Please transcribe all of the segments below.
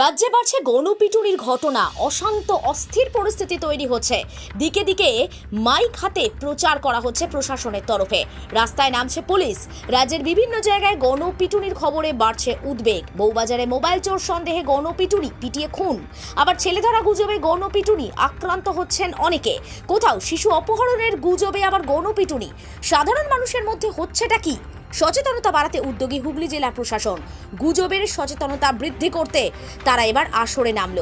রাজ্যে বাড়ছে গণপিটুনির ঘটনা। অশান্ত, অস্থির পরিস্থিতি তৈরি হচ্ছে। দিকে দিকে মাইক হাতে প্রচার করা হচ্ছে প্রশাসনের তরফে। রাস্তায় নামছে পুলিশ। রাজ্যের বিভিন্ন জায়গায় গণপিটুনির খবরে বাড়ছে উদ্বেগ। বউবাজারে মোবাইল চোর সন্দেহে গণপিটুনি পিটিয়ে খুন। আবার ছেলেধরা গুজবে গণপিটুনি আক্রান্ত হচ্ছেন অনেকে। কোথাও শিশু অপহরণের গুজবে আবার গণপিটুনি। সাধারণ মানুষের মধ্যে হচ্ছেটা কি? সচেতনতা বাড়াতে উদ্যোগী হুগলি জেলা প্রশাসন। গুজবের সচেতনতা বৃদ্ধি করতে তারা এবার আসরে নামল।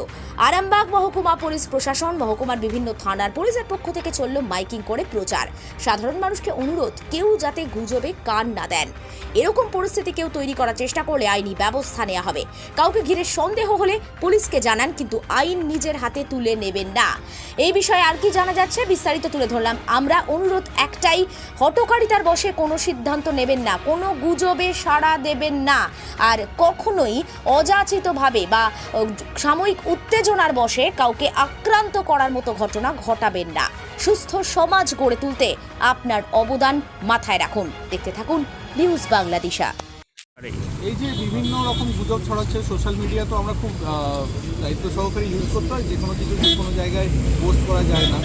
আরামবাগ মহকুমা পুলিশ প্রশাসন, মহকুমার বিভিন্ন থানার পুলিশের পক্ষ থেকে চলল মাইকিং করে প্রচার। সাধারণ মানুষকে অনুরোধ, কেউ যাতে গুজবে কান না দেন। এরকম পরিস্থিতি কেউ তৈরি করার চেষ্টা করলে আইনি ব্যবস্থা নেওয়া হবে। কাউকে ঘিরে সন্দেহ হলে পুলিশকে জানান, কিন্তু আইন নিজের হাতে তুলে নেবেন না। এই বিষয়ে আর কি জানা যাচ্ছে, বিস্তারিত তুলে ধরলাম। আমরা অনুরোধ একটাই, হটকারিতার বসে কোনো সিদ্ধান্ত নেবেন না। কোনো গুজবে সাড়া দেবেন না। আর কখনোই অযাচিতভাবে বা সাময়িক উত্তেজনার বসে কাউকে আক্রান্ত করার মতো ঘটনা ঘটাবেন না। সুস্থ সমাজ গড়ে তুলতে আপনার অবদান মাথায় রাখুন। দেখতে থাকুন নিউজ বাংলাদেশা। এই যে বিভিন্ন রকম গুজব ছড়াচ্ছে সোশ্যাল মিডিয়া তো আমরা খুব দায়িত্ব সহকারে ইউজ করতে হয় যে কোনো কিছু যে কোনো জায়গায় পোস্ট করা যায় না।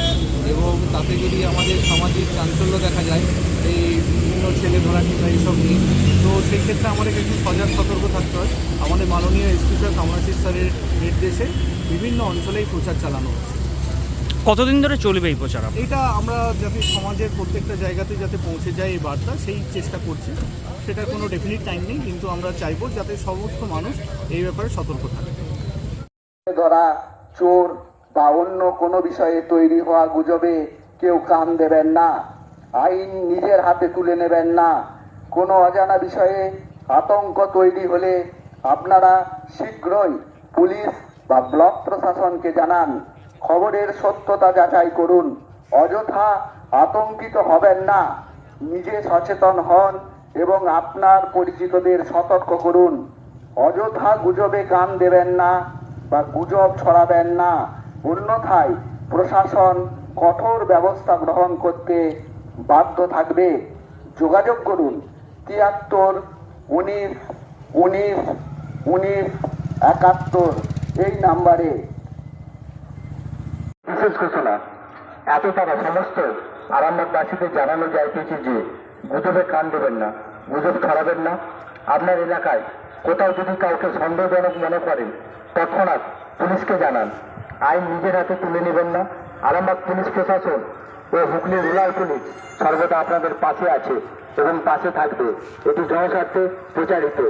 এবং তাতে যদি আমাদের সামাজিক চাঞ্চল্য দেখা যায়, এই ছেলে ধরা কিংবা এইসব নিয়ে। তো সেই ক্ষেত্রে আমাদের একটু সজাগ সতর্ক থাকতে হয়। আমাদের মাননীয় এসপি স্যার স্যারের নির্দেশে বিভিন্ন অঞ্চলেই প্রচার চালানো হচ্ছে। কতদিন ধরে চলবে এই প্রচার এটা আমরা যাতে সমাজের প্রত্যেকটা জায়গাতে যাতে পৌঁছে যায় এই বার্তা সেই চেষ্টা করছি। সেটার কোনো ডেফিনিট টাইম নেই কিন্তু আমরা চাইব যাতে সমস্ত মানুষ এই ব্যাপারে সতর্ক থাকে ধরা চোর বা অন্য কোনো বিষয়ে তৈরি হওয়া গুজবে কেউ কান দেবেন না। আইন নিজের হাতে তুলে নেবেন না। কোনো অজানা বিষয়ে আতঙ্ক তৈরি হলে আপনারা শীঘ্রই পুলিশ বা ব্লক প্রশাসনকে জানান। খবরের সত্যতা যাচাই করুন। অযথা আতঙ্কিত হবেন না। নিজে সচেতন হন এবং আপনার পরিচিতদের সতর্ক করুন। অযথা গুজবে কান দেবেন না বা গুজব ছড়াবেন না। অন্যথায় প্রশাসন কঠোর ব্যবস্থা গ্রহণ করতে বাধ্য থাকবে। যোগাযোগ করুন। তিয়াত্তর, উনিশ উনিশ উনিশ, একাত্তর এই নাম্বারে। বিশেষ ঘোষণা, এত তারা সমস্ত আরামবাগবাসীদের জানানো যাইতেছে যে গুজবে কান দেবেন না, গুজব ছড়াবেন না। আপনার এলাকায় কোথাও যদি কাউকে সন্দেহজনক মনে করেন, তৎক্ষণাৎ পুলিশকে জানান। আইন নিজের হাতে তুলে নেবেন না। আরামবাগ পুলিশ প্রশাসন ও হুগলি রুরাল পুলিশ সর্বদা আপনাদের পাশে আছে এবং পাশে থাকবে। এটি জনস্বার্থে প্রচারিত।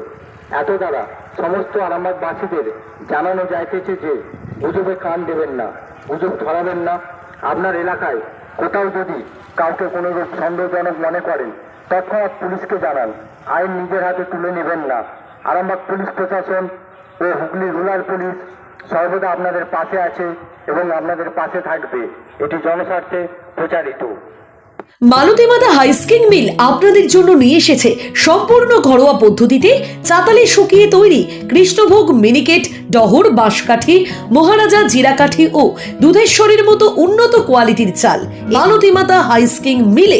এত দ্বারা সমস্ত আরামবাগবাসীদের জানানো যাইতেছে যে, গুজবে কান দেবেন না, গুজব ছড়াবেন না। আপনার এলাকায় কোথাও যদি কাউকে কোনো রূপ সন্দেহজনক মনে করেন তৎক্ষণাৎ পুলিশকে জানান। আইন নিজের হাতে তুলে নেবেন না। আরামবাগ পুলিশ প্রশাসন ও হুগলি রুরাল পুলিশ সর্বদা আপনাদের পাশে আছে এবং আপনাদের পাশে থাকবে। এটি জনস্বার্থে প্রচারিত। মালতীমাতা হাইস্কিং মিল আপনাদের জন্য নিয়ে এসেছে সম্পূর্ণ ঘরোয়া পদ্ধতিতে চাতালে শুকিয়ে তৈরি কৃষ্ণভোগ মিনিকেট ডহর, বাঁশকাঠি, মহারাজা জিরাকাঠি ও দুধেশ্বরীর মতো উন্নত কোয়ালিটির চাল। মালতীমাতা হাইস্কিং মিলে